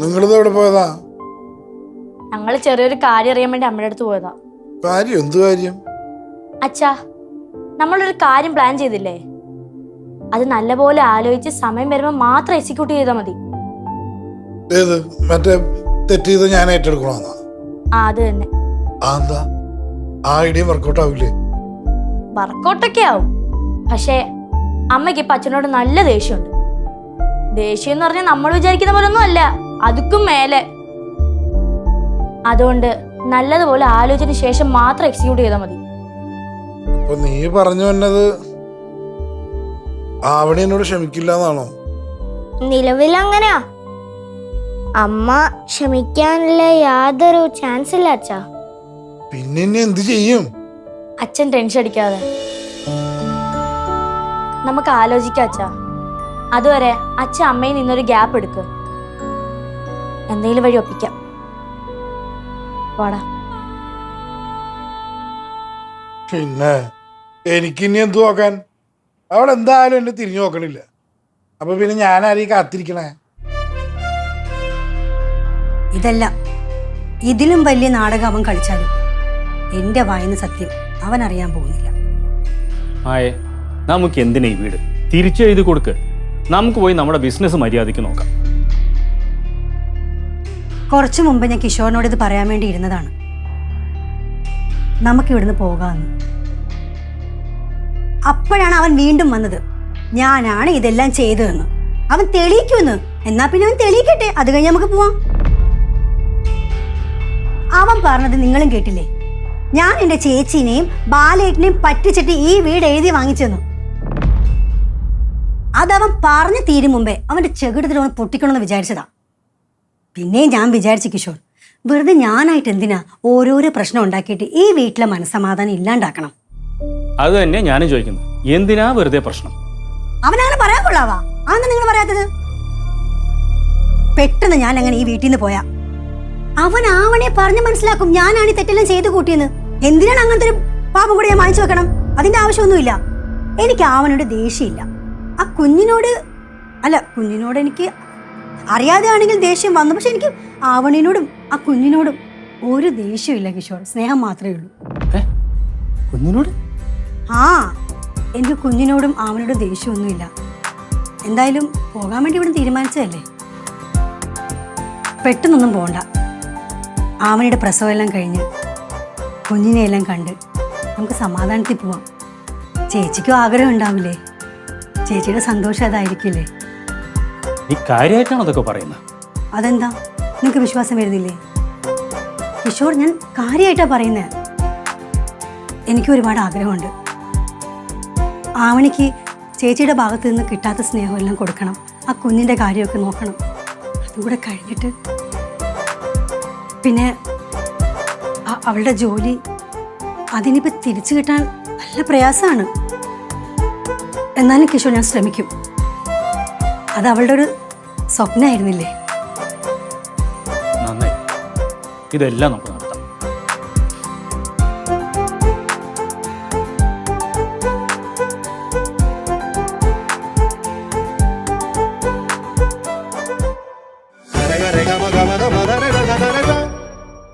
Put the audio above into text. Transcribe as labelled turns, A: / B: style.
A: നിങ്ങളിത് എവിടെ പോയതാ?
B: ഞങ്ങൾ ചെറിയൊരു കാര്യം അറിയാൻ വേണ്ടി അമ്മയുടെ അടുത്ത് പോയതാ.
A: കാര്യം? എന്ത് കാര്യം?
B: അച്ഛാ നമ്മളൊരു കാര്യം പ്ലാൻ ചെയ്തില്ലേ? അത് നല്ലപോലെ ആലോചിച്ച് സമയം വരുമ്പോൾ മാത്രം എക്സിക്യൂട്ട് ചെയ്താൽ മതി.
A: ഏത്? മറ്റേ തെറ്റ് ചെയ്ത് ഞാൻ ഏറ്റെടുക്കണമെന്നാ
B: ആ അത് തന്നെ.
A: ആ എന്താ? ആ ഐഡിയ വർക്കൗട്ട് ആവില്ലേ
B: വർക്കൗട്ടൊക്കെ ആവും. പക്ഷേ അമ്മയ്ക്ക് ഇപ്പൊ അച്ഛനോട് നല്ല ദേഷ്യമുണ്ട്. ദേഷ്യം എന്ന് പറഞ്ഞാൽ നമ്മൾ വിചാരിക്കുന്ന പോലെ ഒന്നും അല്ല. അതുക്കും മേലെ. അതുകൊണ്ട് നല്ലതുപോലെ ആലോചന ശേഷം മാത്രം എക്സിക്യൂട്ട് ചെയ്താൽ മതി.
A: അപ്പൊ നീ പറഞ്ഞു വന്നത് ആവണി എന്നോട് ക്ഷമിക്കില്ല എന്നാണോ
C: നിലവിൽ അങ്ങനെയാ അമ്മ ക്ഷമിക്കാനുള്ള യാതൊരു ചാൻസ് ഇല്ല അച്ഛാ.
A: പിന്നെ എന്ത് ചെയ്യും?
B: അച്ഛൻ ടെൻഷൻ അടിക്കാതെ. നമുക്ക് ആലോചിക്കാം അച്ഛാ. അതുവരെ അച്ഛൻ അമ്മയിൽ നിന്നൊരു ഗ്യാപ്പ് എടുക്ക്. എന്തെങ്കിലും വഴി ഒപ്പിക്കാം. വാടാ
A: പിന്നെ എനിക്കിനി എന്ത് നോക്കാൻ? അവൾ എന്തായാലും എന്നെ തിരിഞ്ഞു നോക്കണില്ല. അപ്പൊ പിന്നെ ഞാൻ ആരെയും കാത്തിരിക്കണേ?
D: ഇതല്ല. ഇതിലും വലിയ നാടകം അവൻ കളിച്ചാലും എന്റെ വായന സത്യം അവൻ അറിയാൻ പോകുന്നില്ല.
E: ആയേ നമുക്ക് എന്തിനാ ഈ വീട്? തിരിച്ചെഴുതി കൊടുക്ക്. നമുക്ക് പോയി നമ്മുടെ ബിസിനസ് മര്യാദയ്ക്ക് നോക്കാം.
D: കുറച്ചു മുമ്പ് ഞാൻ കിഷോറിനോട് ഇത് പറയാൻ വേണ്ടി ഇരുന്നതാണ്. നമുക്കിവിടുന്ന് പോകാമെന്ന് അപ്പോഴാണ് അവൻ വീണ്ടും വന്നത്. ഞാനാണ് ഇതെല്ലാം ചെയ്തതെന്ന്. അവൻ തെളിയിക്കുമെന്ന്. എന്നാ പിന്നെ അവൻ തെളിയിക്കട്ടെ? അത് കഴിഞ്ഞ് നമുക്ക് പോവാം. അവൻ പറഞ്ഞത് നിങ്ങളും കേട്ടില്ലേ? ഞാൻ എന്റെ ചേച്ചീനെയും ബാലേട്ടിനെയും പറ്റിച്ചിട്ട് ഈ വീട് എഴുതി വാങ്ങിച്ചെന്നു. അതവൻ പറഞ്ഞു തീരും മുമ്പേ അവന്റെ ചെകിടത്തിലൊന്ന് പൊട്ടിക്കണമെന്ന് വിചാരിച്ചതാ. പിന്നെയും ഞാൻ വിചാരിച്ചു കിഷോർ വെറുതെ ഞാനായിട്ട് എന്തിനാ ഓരോരോ പ്രശ്നം ഉണ്ടാക്കിയിട്ട് ഈ വീട്ടിലെ മനസ്സമാധാനം ഇല്ലാണ്ടാക്കണം?
E: അത് തന്നെ ഞാനും ചോദിക്കുന്നു എന്തിനാ വെറുതെ പ്രശ്നം?
D: അവനങ്ങനെ പറയാൻ കൊള്ളാവാ. നിങ്ങൾ പറയാത്തത്? പെട്ടെന്ന് ഞാൻ അങ്ങനെ ഈ വീട്ടിൽ നിന്ന് പോയാ. അവൻ ആവണെ പറഞ്ഞു മനസ്സിലാക്കും ഞാനാണ് ഈ തെറ്റെല്ലാം ചെയ്ത് കൂട്ടിയെന്ന്. എന്തിനാണ് അങ്ങനത്തെ ഒരു പാപം കൂടെ ഞാൻ വാങ്ങിച്ചു വെക്കണം? അതിന്റെ ആവശ്യമൊന്നുമില്ല. എനിക്ക് ആവനോട് ദേഷ്യമില്ല. ആ കുഞ്ഞിനോട് അല്ല കുഞ്ഞിനോട് എനിക്ക് അറിയാതെ ആണെങ്കിൽ ദേഷ്യം വന്നു. പക്ഷെ എനിക്ക് ആവണിനോടും ആ കുഞ്ഞിനോടും ഒരു ദേഷ്യമില്ല കിഷോർ. സ്നേഹം മാത്രമേ ഉള്ളൂ.
E: കുഞ്ഞിനോട്?
D: ആ എനിക്ക് കുഞ്ഞിനോടും അവനോടും ദേഷ്യമൊന്നുമില്ല. എന്തായാലും പോകാൻ വേണ്ടി ഇവിടെ തീരുമാനിച്ചതല്ലേ? പെട്ടെന്നൊന്നും പോണ്ട. ആവനയുടെ പ്രസവമെല്ലാം കഴിഞ്ഞ് കുഞ്ഞിനെ എല്ലാം കണ്ട് നമുക്ക് സമാധാനത്തിൽ പോവാം. ചേച്ചിക്കും ആഗ്രഹം ഉണ്ടാവില്ലേ? ചേച്ചിയുടെ സന്തോഷം അതായിരിക്കില്ലേ?
E: നീ കാര്യമായിട്ടാണ് അതൊക്കെ പറയുന്നത്?
D: അതെന്താ? നിങ്ങൾക്ക് വിശ്വാസം വരുന്നില്ലേ? കിഷോർ ഞാൻ കാര്യമായിട്ടാണ് പറയുന്നത് എനിക്ക് ഒരുപാട് ആഗ്രഹമുണ്ട്. ആവണിക്ക് ചേച്ചിയുടെ ഭാഗത്ത് നിന്ന് കിട്ടാത്ത സ്നേഹമെല്ലാം കൊടുക്കണം. ആ കുഞ്ഞിന്റെ കാര്യമൊക്കെ നോക്കണം. അതും കൂടെ കഴിഞ്ഞിട്ട് പിന്നെ അവളുടെ ജോലി അതിനിപ്പോൾ തിരിച്ചു കിട്ടാൻ നല്ല പ്രയാസമാണ്. എന്നാലും കിഷോർ ഞാൻ ശ്രമിക്കും. അത് അവളുടെ ഒരു സ്വപ്നമായിരുന്നില്ലേ
E: ഇതെല്ലാം നമുക്ക് നടക്കാം